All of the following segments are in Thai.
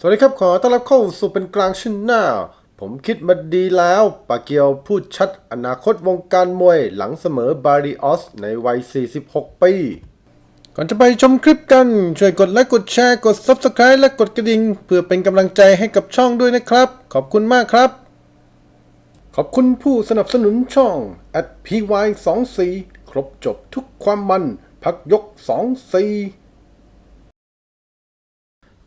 สวัสดีครับ ขอต้อนรับเข้าสู่เป็นกลางชนแนลผมคิดมาดีแล้วปาเกียวพูดชัดอนาคตวงการมวยหลังเสมอบาริออสในวัย 46 ปี ก่อนจะไปชมคลิปกัน ช่วยกดไลค์กดแชร์กด Subscribe และกดกระดิ่ง เพื่อเป็นกำลังใจให้กับช่องด้วยนะครับ ขอบคุณมากครับ ขอบคุณผู้สนับสนุนช่อง at py 2 4ครบจบทุกความมัน พักยก 2 4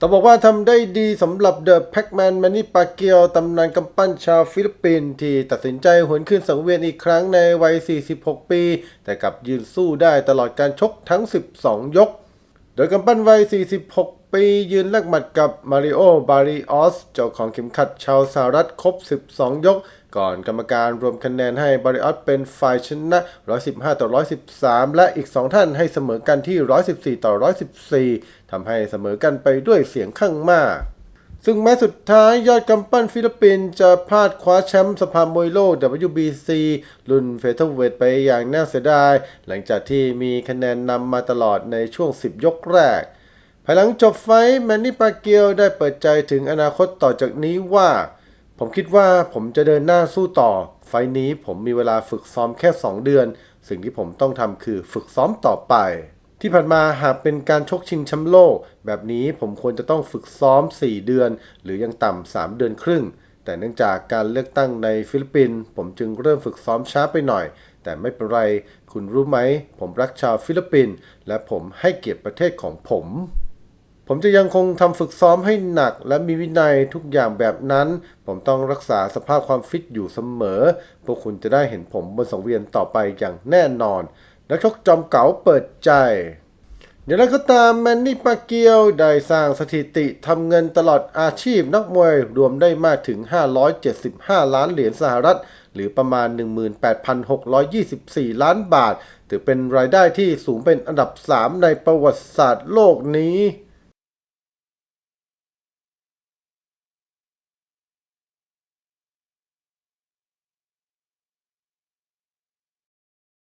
ต้องบอกว่าทำได้ดีสำหรับเดอะแพ็กแมนแมนนี่ปาเกียวตำนานกำปั้นชาวฟิลิปปินส์ที่ตัดสินใจหวนขึ้นสังเวียนอีกครั้งในวัย 46 ปี แต่กลับยืนสู้ได้ตลอดการชกทั้ง 12 ยก ดยกำปั้นวัย 46 ปียืนแลกหมัดกับมาริโอบาริออสเจ้าของเข็มขัดชาวสหรัฐครบ 12 ยก ก่อนกรรมการรวมคะแนนให้บาริออสเป็นฝ่ายชนะ 115 ต่อ 113 และอีก 2 ท่านให้เสมอกันที่ 114 ต่อ 114ทำให้เสมอกันไปด้วยเสียงข้างมาก ซึ่งแม้สุดท้ายยอดกำปั้นฟิลิปปินส์จะพลาดคว้าแชมป์สภามวยโลก WBC รุ่นเฟเธอร์เวทไปอย่างน่าเสียดาย หลังจากที่มีคะแนนนำมาตลอดในช่วง 10 ยกแรก ภายหลังจบไฟแมนนี่ปาเกียวได้เปิดใจถึงอนาคตต่อจากนี้ว่า ผมคิดว่าผมจะเดินหน้าสู้ต่อ ไฟท์นี้ผมมีเวลาฝึกซ้อมแค่ 2 เดือน สิ่งที่ผมต้องทำคือฝึกซ้อมต่อไป ที่ผ่านมาหากเป็นการชกชิงแชมป์โลก แบบนี้ผมควรจะต้องฝึกซ้อม 4 เดือน หรือยังต่ำ 3 เดือนครึ่ง แต่เนื่องจากการเลือกตั้งในฟิลิปปินส์ผมจึงเริ่มฝึกซ้อมช้าไปหน่อย แต่ไม่เป็นไร คุณรู้ไหม ผมรักชาวฟิลิปปินส์และผมให้เกียรติประเทศของผม ผมจะยังคงทำฝึกซ้อมให้หนัก และมีวินัยทุกอย่างแบบนั้น ผมต้องรักษาสภาพความฟิตอยู่เสมอ พวกคุณจะได้เห็นผมบนสังเวียนต่อไปอย่างแน่นอน นักชกจอมเก๋าเปิดใจอย่างไรก็ตามแมนนี่ปาเกียวได้สร้างสถิติทำเงินตลอดอาชีพนักมวยรวมได้มากถึง 575 ล้านเหรียญสหรัฐ หรือประมาณ 18,624 ล้านบาท ถือเป็นรายได้ที่สูงเป็นอันดับ 3 ในประวัติศาสตร์โลกนี้